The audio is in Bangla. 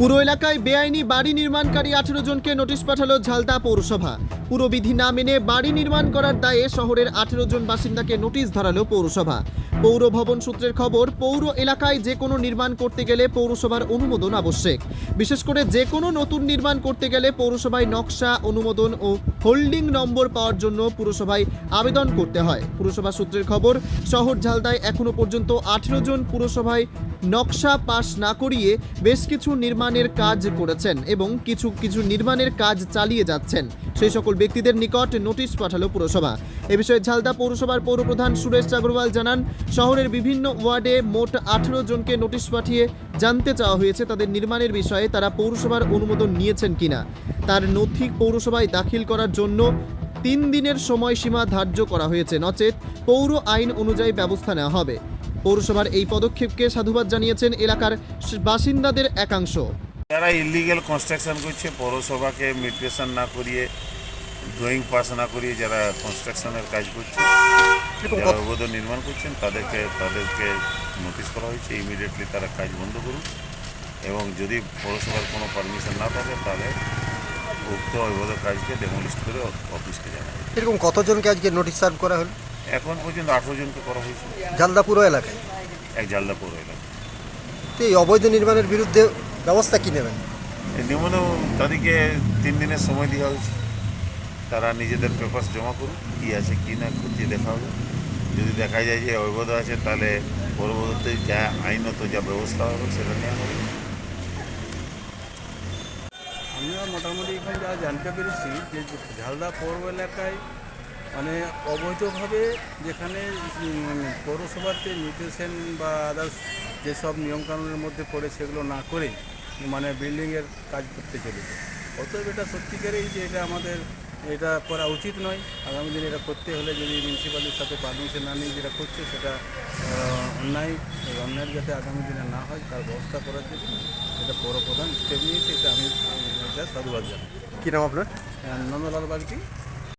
পুরো এলাকায় বেআইনি বাড়ি নির্মাণকারী আঠেরো জনকে নোটিশ পাঠালো ঝালদা পৌরসভা। পুরো বিধি না মেনে বাড়ি নির্মাণ করার দায়ে শহরের আঠেরো জন বাসিন্দাকে নোটিশ ধরালো পৌরসভা। পৌর ভবন সূত্রের খবর, পৌর এলাকায় যে কোনো নির্মাণ করতে গেলে পৌরসভার অনুমোদন আবশ্যক। বিশেষ করে যে কোনো নতুন নির্মাণ করতে গেলে পৌরসভায় নকশা, অনুমোদন ও হোল্ডিং নম্বর পাওয়ার জন্য পুরসভায় আবেদন করতে হয়। পুরসভা সূত্রের খবর, শহর ঝালদায় এখনও পর্যন্ত আঠেরো জন পুরসভায় নকশা পাশ না করিয়ে বেশ কিছু নির্মাণের কাজ করেছেন এবং কিছু কিছু নির্মাণের কাজ চালিয়ে যাচ্ছেন। সেই সকল ব্যক্তিদের নিকট নোটিশ পাঠালো পুরসভা। এ বিষয়ে ঝালদা পৌরসভার পৌরপ্রধান সুরেশ আগরওয়াল জানান, শহরের বিভিন্ন ওয়ার্ডে মোট আঠেরো জনকে নোটিশ পাঠিয়ে জানতে চাওয়া হয়েছে তাদের নির্মাণের বিষয়ে তারা পৌরসভার অনুমোদন নিয়েছেন কিনা। তার নথি পৌরসভায় দাখিল করার জন্য তিন দিনের সময়সীমা ধার্য করা হয়েছে। নচেত পৌর আইন অনুযায়ী ব্যবস্থা নেওয়া হবে। পৌরসভার এই পদক্ষেপকে সাধুবাদ জানিয়েছেন এলাকার বাসিন্দাদের একাংশ। যারা ইলিগেল কনস্ট্রাকশন করছে পৌরসভাকে মিটিগেশন না করিয়ে ড্রয়িং পাস না করিয়ে যারা কনস্ট্রাকশনের কাজ করছে যারা অবৈধ নির্মাণ করছেন তাদেরকে তাদেরকে নোটিশ করা হয়েছে। ইমিডিয়েটলি তারা কাজ বন্ধ করুন এবং যদি পৌরসভার কোনো পারমিশন না থাকে তাহলে উক্ত অবৈধ কাজকে ডেমোলিস্ট করে অফিসকে জানাবে এরকম কতজনকে আজকে নোটিশ সার্ভ করা হলো? এখন পর্যন্ত আঠেরো জনকে করা হয়েছে। জালদা পুরো এলাকায়? এক জালদা পৌর এলাকা তো এই অবৈধ নির্মাণের বিরুদ্ধে ব্যবস্থা কী নেবেন? নিম্ন তাদেরকে তিন দিনের সময় দেওয়া হয়েছে। তারা নিজেদের পেপার্স জমা করুক কী আছে কী না খতিয়ে দেখা হবে। যদি দেখা যায় যে অবৈধ আছে তাহলে পরবর্তী যা আইনত যা ব্যবস্থা হবে সেটা নেওয়া হবে। আমরা মোটামুটি এখানে যা জানতে পেরেছি যে ঝালদা পৌর এলাকায় মানে অবৈধভাবে যেখানে পৌরসভাতে নিউট্রিশন বা আদার্স যেসব নিয়মকানুনের মধ্যে পড়ে সেগুলো না করে মানে বিল্ডিংয়ের কাজ করতে চলেছে। অতএব এটা সত্যিকারেই যে এটা আমাদের এটা করা উচিত নয়। আগামী দিনে এটা করতে হলে যদি মিউনিসিপ্যালিটির সাথে পারমিশন না নিয়ে যেটা করছে সেটা অন্যায় এই অন্যায় যাতে আগামী দিনে না হয় তার ব্যবস্থা করার জন্য এটা পৌর প্রধান স্টেপ নিয়েছে। এটা আমি এটা সাধুবাদ জানাই। কি নাম আপনার? নন্দলাল বাগদি